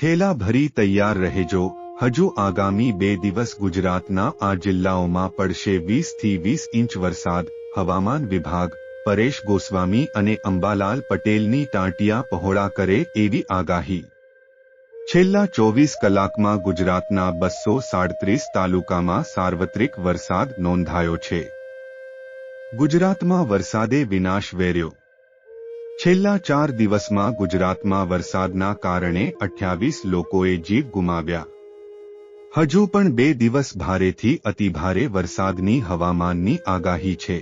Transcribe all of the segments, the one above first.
થેલા ભરી તૈયાર રહેજો. હજુ આગામી બે દિવસ ગુજરાતના આ જિલ્લાઓમાં પડશે વીસથી વીસ ઇંચ વરસાદ. હવામાન વિભાગ, પરેશ ગોસ્વામી અને અંબાલાલ પટેલની ટાંટિયા પહોળા કરે એવી આગાહી. છેલ્લા ચોવીસ કલાકમાં ગુજરાતના બસો સાડત્રીસ તાલુકામાં સાર્વત્રિક વરસાદ નોંધાયો છે. ગુજરાતમાં વરસાદે વિનાશ વેર્યો. છેલ્લા ચાર દિવસમાં ગુજરાતમાં વરસાદના કારણે અઠ્યાવીસ લોકોએ જીવ ગુમાવ્યા. હજુ પણ બે દિવસ ભારેથી અતિભારે વરસાદની હવામાનની આગાહી છે.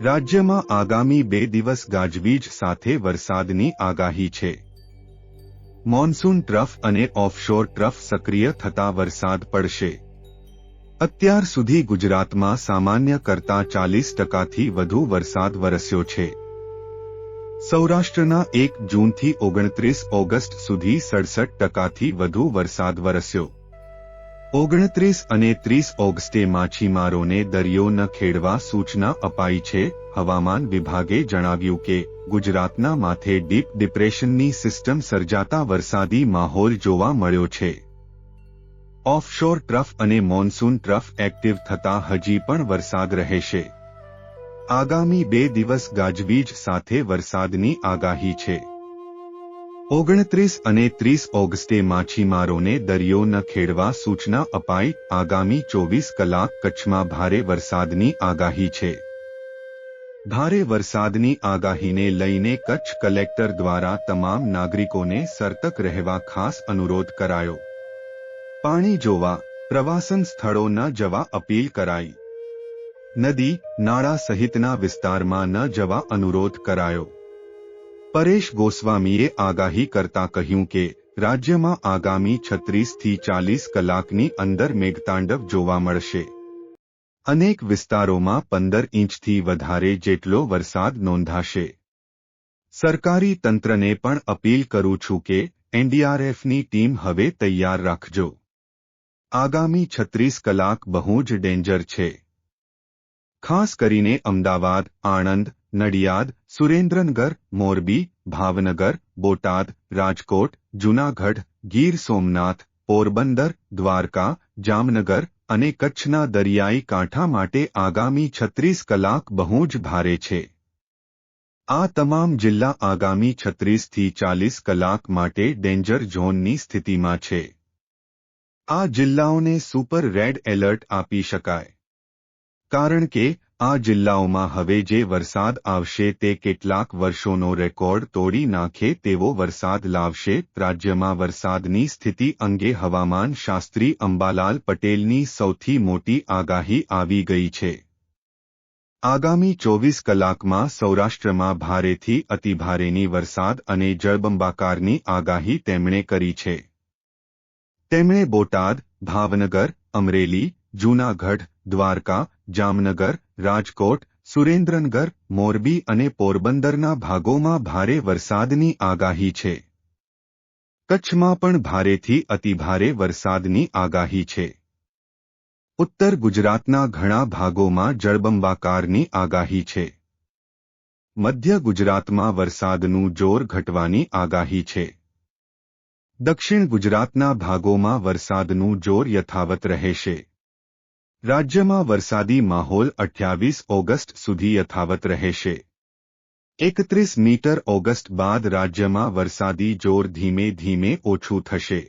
રાજ્યમાં આગામી બે દિવસ ગાજવીજ સાથે વરસાદની આગાહી છે. મોન્સૂન ટ્રફ અને ઓફશોર ટ્રફ સક્રિય થતા વરસાદ પડશે. અત્યાર સુધી ગુજરાતમાં સામાન્ય કરતા ચાલીસ ટકાથી વધુ વરસાદ વરસ્યો છે. સૌરાષ્ટ્રના એક જૂનથી ઓગણત્રીસ ઓગસ્ટ સુધી સડસઠ ટકાથી વધુ વરસાદ વરસ્યો. ઓગણત્રીસ અને ત્રીસ ઓગસ્ટે માછીમારોને દરિયો ન ખેડવા સૂચના અપાઈ છે, હવામાન વિભાગે જણાવ્યું કે, ગુજરાતના માથે ડીપ ડિપ્રેશનની સિસ્ટમ સર્જાતા વરસાદી માહોલ જોવા મળ્યો છે. ઓફશોર ટ્રફ અને મોન્સૂન ટ્રફ એક્ટિવ થતા હજી પણ વરસાદ રહેશે. આગામી બે દિવસ ગાજવીજ સાથે વરસાદની આગાહી છે. ઓગણત્રીસ અને ત્રીસ ઓગસ્ટે માછીમારોને દરિયો ન ખેડવા સૂચના અપાઈ. આગામી ચોવીસ કલાક કચ્છમાં ભારે વરસાદની આગાહી છે. ભારે વરસાદની આગાહીને લઈને કચ્છ કલેક્ટર દ્વારા તમામ નાગરિકોને સર્તક રહેવા ખાસ અનુરોધ કરાયો. પાણી જોવા, પ્રવાસન સ્થળો ન જવા અપીલ કરાઈ. નદી નાળા સહિતના વિસ્તારમાં ન જવા અનુરોધ કરાયો. પરેશ ગોસ્વામીએ આગાહી કરતા કહ્યું કે, રાજ્યમાં આગામી છત્રીસથી ચાલીસ કલાકની અંદર મેઘતાંડવ જોવા મળશે. અનેક વિસ્તારોમાં પંદર ઇંચથી વધારે જેટલો વરસાદ નોંધાશે. સરકારી તંત્રને પણ અપીલ કરું છું કે, એનડીઆરએફની ટીમ હવે તૈયાર રાખજો. આગામી છત્રીસ કલાક બહુ જ ડેન્જર છે. ખાસ કરીને અમદાવાદ, આણંદ, નડિયાદ, સુરેન્દ્રનગર, મોરબી, ભાવનગર, બોટાદ, રાજકોટ, જૂનાગઢ, ગીર સોમનાથ, પોરબંદર, દ્વારકા, જામનગર અને કચ્છના દરિયાઈ કાંઠા માટે આગામી છત્રીસ કલાક બહુ જ ભારે છે. આ તમામ જિલ્લા આગામી છત્રીસથી ચાલીસ કલાક માટે ડેન્જર ઝોનની સ્થિતિમાં છે. આ જિલ્લાઓને સુપર રેડ એલર્ટ આપી શકાય. કારણ કે, આ જિલ્લાઓમાં હવે જે વરસાદ આવશે તે કેટલાક વર્ષોનો રેકોર્ડ તોડી નાખે તેવો વરસાદ લાવશે. રાજ્યમાં વરસાદની સ્થિતિ અંગે હવામાન શાસ્ત્રી અંબાલાલ પટેલની સૌથી મોટી આગાહી આવી ગઈ છે. આગામી ચોવીસ કલાકમાં સૌરાષ્ટ્રમાં ભારેથી અતિભારેની વરસાદ અને જળબંબાકારની આગાહી તેમણે કરી છે. તેમણે બોટાદ, ભાવનગર, અમરેલી જૂનાગઢ, દ્વારકા, જામનગર, રાજકોટ, સુરેન્દ્રનગર, મોરબી અને પોરબંદરના ભાગોમાં ભારે વરસાદની આગાહી છે. કચ્છમાં પણ ભારેથી અતિભારે વરસાદની આગાહી છે. ઉત્તર ગુજરાતના ઘણા ભાગોમાં જળબંબાકારની આગાહી છે. મધ્ય ગુજરાતમાં વરસાદનું જોર ઘટવાની આગાહી છે. દક્ષિણ ગુજરાતના ભાગોમાં વરસાદનું જોર યથાવત રહેશે. રાજ્યમાં વરસાદી માહોલ અઠ્યાવીસ ઓગસ્ટ સુધી યથાવત રહેશે. એકત્રીસ મીટર ઓગસ્ટ બાદ રાજ્યમાં વરસાદી જોર ધીમે ધીમે ઓછું થશે.